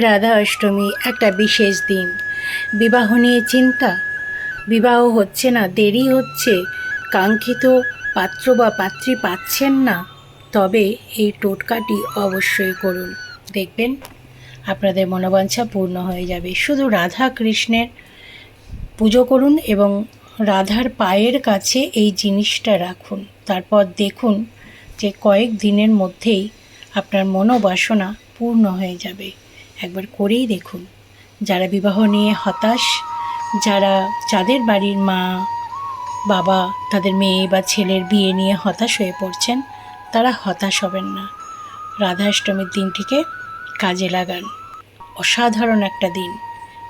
রাধা অষ্টমী, একটা বিশেষ দিন। বিবাহ নিয়ে চিন্তা? বিবাহ হচ্ছে না, দেরি হচ্ছে। কাঙ্ক্ষিত পাত্র বা পাত্রী পাচ্ছেন না। তবে এই টোটকাটি অবশ্যই করুন। দেখবেন, আপনাদের মনোবাঞ্ছা পূর্ণ হয়ে যাবে। শুধু রাধা কৃষ্ণের পুজো করুন এবং রাধার পায়ের কাছে এই জিনিসটা রাখুন। তারপর দেখুন যে কয়েক দিনের মধ্যেই আপনার মনোবাসনা পূর্ণ হয়ে যাবে। একবার করেই দেখুন। যারা বিবাহ নিয়ে হতাশ, যারা যাদের বাড়ির মা, বাবা, তাদের মেয়ে বা ছেলের বিয়ে নিয়ে হতাশ হয়ে পড়ছেন, তারা হতাশ হবেন না। রাধাষ্টমীর দিনটিকে কাজে লাগান। অসাধারণ একটা দিন।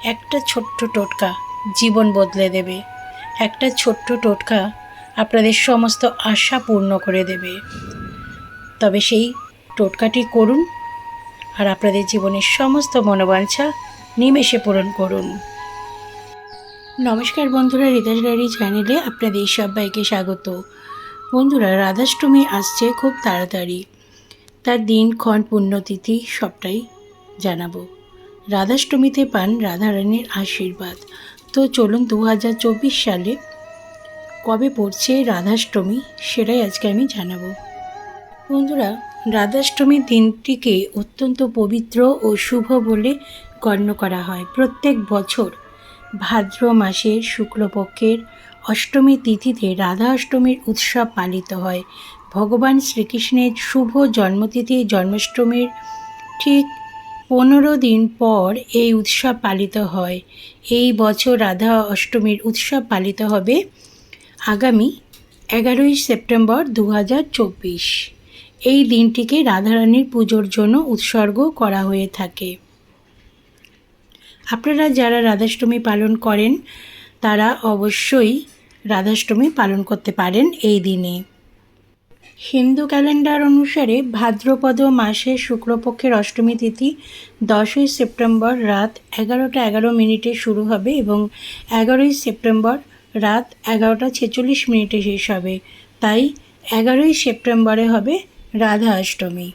একটা ছোট্ট টোটকা জীবন বদলে দেবে। একটা ছোট্ট টোটকা আপনাদের সমস্ত আশা পূর্ণ করে দেবে। তবে সেই টোটকাটি করুন আর আপনাদের জীবনের সমস্ত মনোবাঞ্ছা নিমেষে পূরণ করুন। নমস্কার বন্ধুরা রিতাস ডায়েরি চ্যানেলে আপনাদের সবাইকে স্বাগত। বন্ধুরা, রাধাষ্টমী আসছে খুব তাড়াতাড়ি। তার দিনক্ষণ পুণ্যতিথি সবটাই জানাব। রাধাষ্টমীতে পান রাধারানীর আশীর্বাদ। তো চলুন দু হাজার চব্বিশ সালে কবে পড়ছে রাধাষ্টমী সেটাই আজকে আমি জানাব। বন্ধুরা রাধাষ্টমীর দিনটিকে অত্যন্ত পবিত্র ও শুভ বলে গণ্য করা হয়। প্রত্যেক বছর ভাদ্র মাসের শুক্লপক্ষের অষ্টমী তিথিতে রাধা অষ্টমীর উৎসব পালিত হয়। ভগবান শ্রীকৃষ্ণের শুভ জন্মতিথি জন্মাষ্টমীর ঠিক পনেরো দিন পর এই উৎসব পালিত হয়। এই বছর রাধা অষ্টমীর উৎসব পালিত হবে আগামী এগারোই সেপ্টেম্বর দু হাজার চব্বিশ। এই দিনটিকে রাধারানীর পুজোর জন্য উৎসর্গ করা হয়ে থাকে। আপনারা যারা রাধাষ্টমী পালন করেন, তারা অবশ্যই রাধাষ্টমী পালন করতে পারেন এই দিনে। হিন্দু ক্যালেন্ডার অনুসারে ভাদ্রপদ মাসের শুক্লপক্ষের অষ্টমী তিথি দশই সেপ্টেম্বর রাত এগারোটা এগারো মিনিটে শুরু হবে এবং এগারোই সেপ্টেম্বর রাত এগারোটা ছেচল্লিশ মিনিটে শেষ হবে। তাই এগারোই সেপ্টেম্বরে হবে রাধা অষ্টমী।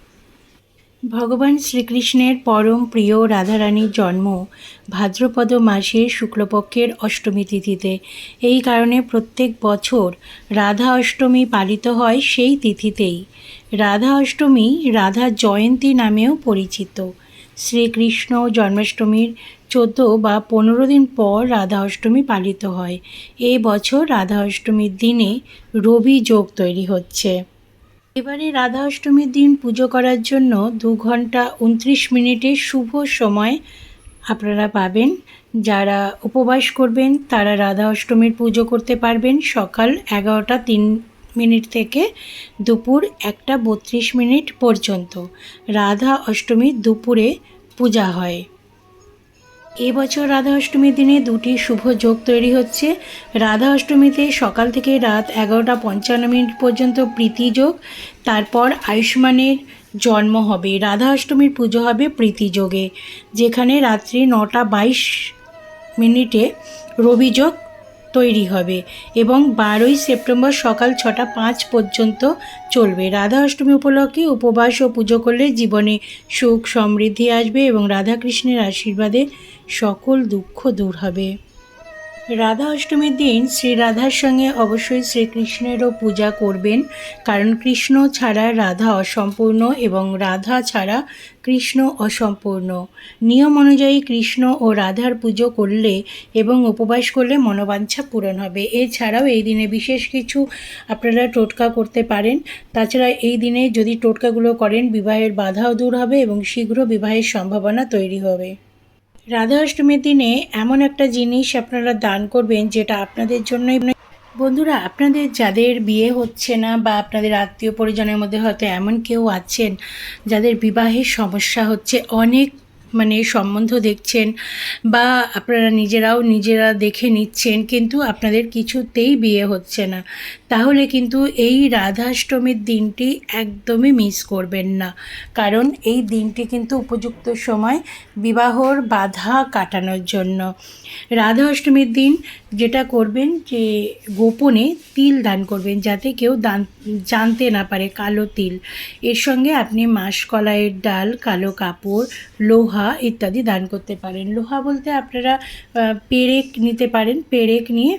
ভগবান শ্রীকৃষ্ণের পরম প্রিয় রাধারানীর জন্ম ভাদ্রপদ মাসের শুক্লপক্ষের অষ্টমী তিথিতে। এই কারণে প্রত্যেক বছর রাধা অষ্টমী পালিত হয় সেই তিথিতেই। রাধা অষ্টমী রাধা জয়ন্তী নামেও পরিচিত। শ্রীকৃষ্ণ জন্মাষ্টমীর চোদ্দ বা পনেরো দিন পর রাধা অষ্টমী পালিত হয়। এই বছর রাধা অষ্টমীর দিনে রবি যোগ তৈরি হচ্ছে। এবারে রাধা অষ্টমীর দিন পুজো করার জন্য দু ঘণ্টা উনত্রিশ মিনিটের শুভ সময় আপনারা পাবেন। যারা উপবাস করবেন, তারা রাধা অষ্টমীর পুজো করতে পারবেন সকাল এগারোটা তিন মিনিট থেকে দুপুর একটা বত্রিশ মিনিট পর্যন্ত। রাধা অষ্টমীর দুপুরে পূজা হয়। এবছর রাধা অষ্টমীর দিনে দুটি শুভ যোগ তৈরি হচ্ছে। রাধা অষ্টমীতে সকাল থেকে রাত এগারোটা পঞ্চান্ন মিনিট পর্যন্ত প্রীতি যোগ, তারপর আয়ুষ্মানের জন্ম হবে। রাধা অষ্টমীর পুজো হবে প্রীতি যোগে, যেখানে রাত্রি নটা বাইশ মিনিটে রবি যোগ তৈরি হবে এবং বারোই সেপ্টেম্বর সকাল ছটা পাঁচ পর্যন্ত চলবে। রাধা অষ্টমী উপলক্ষে উপবাস ও পুজো করলে জীবনে সুখ সমৃদ্ধি আসবে এবং রাধাকৃষ্ণের আশীর্বাদে সকল দুঃখ দূর হবে। রাধা অষ্টমীর দিন শ্রী রাধার সঙ্গে অবশ্যই শ্রীকৃষ্ণেরও পূজা করবেন, কারণ কৃষ্ণ ছাড়া রাধা অসম্পূর্ণ এবং রাধা ছাড়া কৃষ্ণ অসম্পূর্ণ। নিয়ম অনুযায়ী কৃষ্ণ ও রাধার পুজো করলে এবং উপবাস করলে মনোবাঞ্ছা পূরণ হবে। এছাড়াও এই দিনে বিশেষ কিছু আপনারা টোটকা করতে পারেন। তাছাড়া এই দিনে যদি টোটকাগুলো করেন, বিবাহের বাধাও দূর হবে এবং শীঘ্র বিবাহের সম্ভাবনা তৈরি হবে। রাধা অষ্টমীর দিনে এমন একটা জিনিস আপনারা দান করবেন যেটা আপনাদের জন্যই বন্ধুরা, আপনাদের যাদের বিয়ে হচ্ছে না বা আপনাদের আত্মীয় পরিজনের মধ্যে হয়তো এমন কেউ আছেন যাদের বিবাহের সমস্যা হচ্ছে, অনেক মানে সম্বন্ধ দেখছেন বা আপনারা নিজেরাও নিজেরা দেখে নিচ্ছেন, কিন্তু আপনাদের কিছুতেই বিয়ে হচ্ছে না। তাহলে কিন্তু এই রাধাষ্টমীর দিনটি একদমই মিস করবেন না। কারণ এই দিনটি কিন্তু উপযুক্ত সময় বিবাহর বাধা কাটানোর জন্য। রাধা অষ্টমীর দিন যেটা করবেন যে গোপনে তিল দান করবেন, যাতে কেউ দান, জানতে না পারে কালো তিল। এর সঙ্গে আপনি মাসকলাইয়ের ডাল, কালো কাপড়, লোহা লোহা ইত্যাদি দান করতে পারেন। লোহা বলতে আপনারা পেরেক নিতে পারেন, পেরেক নিয়ে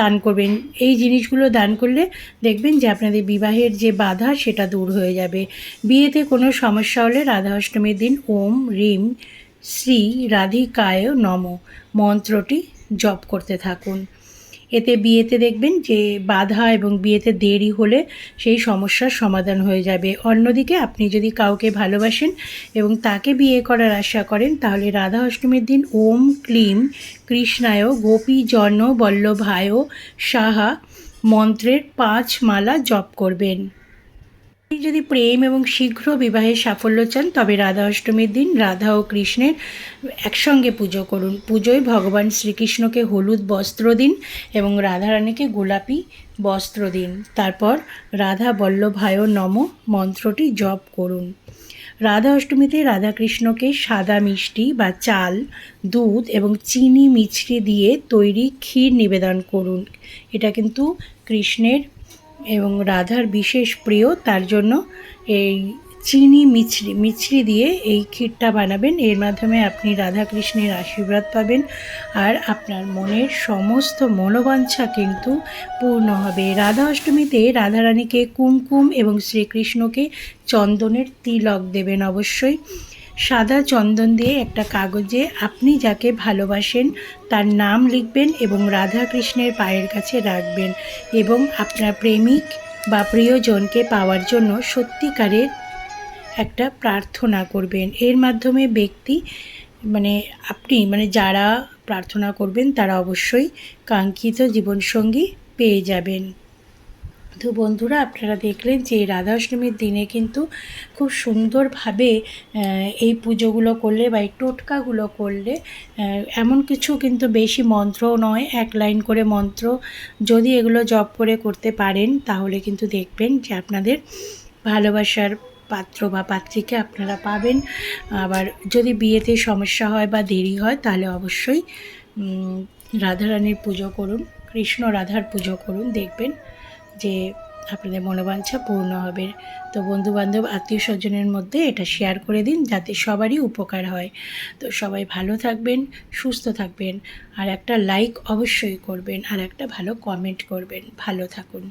দান করবেন। এই জিনিসগুলো দান করলে দেখবেন যে আপনাদের বিবাহের যে বাধা সেটা দূর হয়ে যাবে। বিয়েতে কোনো সমস্যা হলে রাধা অষ্টমীর দিন ওম, রিম, শ্রী, রাধিকায়, নম মন্ত্রটি জপ করতে থাকুন। এতে বিয়েতে দেখবেন যে বাধা এবং বিয়েতে দেরি হলে সেই সমস্যার সমাধান হয়ে যাবে। অন্যদিকে আপনি যদি কাউকে ভালোবাসেন এবং তাকে বিয়ে করার আশা করেন, তাহলে রাধা অষ্টমীর দিন ওম ক্লিম কৃষ্ণায় গোপী জন বল্লভায় সাহা মন্ত্রের পাঁচ মালা জপ করবেন। যদি প্রেম এবং শীঘ্র বিবাহে সাফল্য চান, তবে রাধা অষ্টমীর দিন রাধা ও কৃষ্ণের একসঙ্গে পুজো করুন। পুজোয় ভগবান শ্রীকৃষ্ণকে হলুদ বস্ত্র দিন এবং রাধারানীকে গোলাপি বস্ত্র দিন। তারপর রাধা বল্লভায় নম মন্ত্রটি জপ করুন। রাধা অষ্টমীতে রাধাকৃষ্ণকে সাদা মিষ্টি বা চাল, দুধ এবং চিনি মিছরি দিয়ে তৈরি ক্ষীর নিবেদন করুন। এটা কিন্তু কৃষ্ণের এবং রাধার বিশেষ প্রিয় তার জন্য এই চিনি মিছরি মিছরি দিয়ে এই ক্ষীরটা বানাবেন। এর মাধ্যমে আপনি রাধা কৃষ্ণের আশীর্বাদ পাবেন আর আপনার মনের সমস্ত মনোবাঞ্ছা কিন্তু পূর্ণ হবে। রাধা অষ্টমীতে রাধারানীকে কুমকুম এবং শ্রীকৃষ্ণকে চন্দনের তিলক দেবেন অবশ্যই। সাদা চন্দন দিয়ে একটা কাগজে আপনি যাকে ভালোবাসেন তার নাম লিখবেন এবং রাধা কৃষ্ণের পায়ের কাছে রাখবেন এবং আপনার প্রেমিক বা প্রিয়জনকে পাওয়ার জন্য সত্যিকারের একটা প্রার্থনা করবেন। এর মাধ্যমে ব্যক্তি মানে আপনি মানে যারা প্রার্থনা করবেন তারা অবশ্যই কাঙ্ক্ষিত জীবনসঙ্গী পেয়ে যাবেন। তো বন্ধুরা, আপনারা দেখলেন যে রাধা অষ্টমীর দিনে কিন্তু খুব সুন্দরভাবে এই পুজোগুলো করলে বা এই টোটকাগুলো করলে এমন কিছু কিন্তু বেশি মন্ত্রও নয়, এক লাইন করে মন্ত্র। যদি এগুলো জপ করে করতে পারেন, তাহলে কিন্তু দেখবেন যে আপনাদের ভালোবাসার পাত্র বা পাত্রীকে আপনারা পাবেন। আবার যদি বিয়েতে সমস্যা হয় বা দেরি হয়, তাহলে অবশ্যই রাধারানীর পুজো করুন, কৃষ্ণ রাধার পুজো করুন, দেখবেন যে আপনাদের মনোবাঞ্ছা পূর্ণ হবে। তো বন্ধু বান্ধব আত্মীয় স্বজনের মধ্যে এটা শেয়ার করে দিন যাতে সবারই উপকার হয়। তো সবাই ভালো থাকবেন, সুস্থ থাকবেন আর একটা লাইক অবশ্যই করবেন আর একটা ভালো কমেন্ট করবেন। ভালো থাকুন।